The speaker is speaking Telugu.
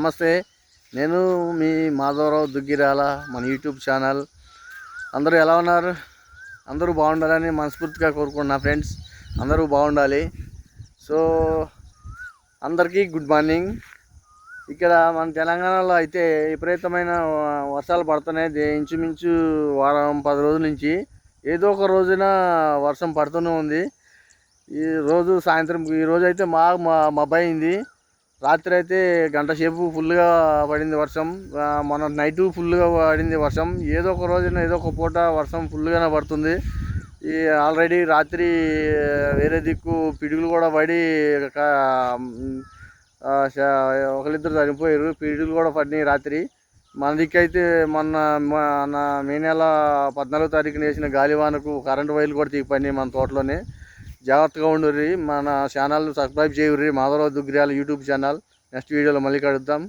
నమస్తే. నేను మీ మాధవరావు దుగ్గిరాల మన యూట్యూబ్ ఛానల్. అందరూ ఎలా ఉన్నారు? అందరూ బాగుండాలని మనస్ఫూర్తిగా కోరుకుంటున్నా ఫ్రెండ్స్. అందరూ బాగుండాలి. సో అందరికీ గుడ్ మార్నింగ్. ఇక్కడ మన తెలంగాణలో అయితే విపరీతమైన వర్షాలు పడుతున్నాయి. ఇంచుమించు వారం పది రోజుల నుంచి ఏదో ఒక రోజున వర్షం పడుతూనే ఉంది. ఈ రోజు సాయంత్రం ఈ అయితే మా మా- రాత్రి అయితే గంట సేపు ఫుల్గా పడింది వర్షం. మన మొన్న నైట్ ఫుల్గా పడింది వర్షం. ఏదో ఒక రోజున ఏదో ఒక పూట వర్షం ఫుల్గానే పడుతుంది. ఈ ఆల్రెడీ రాత్రి వేరే దిక్కు పిడుగులు కూడా పడి ఒకరిద్దరు చనిపోయారు. పిడుగులు కూడా పడినాయి రాత్రి. మన దిక్కు అయితే మొన్న మన మే నెల పద్నాలుగో తారీఖున వేసిన గాలివానకు కరెంటు వైర్లు కూడా తీగిపోయినాయి మన తోటలోనే. జాగ్రత్తగా ఉండుర్రి. మన channel subscribe చేయుర్రి. Madhavarao Duggirala YouTube channel. Next వీడియోలో మళ్ళీ కలుద్దాం.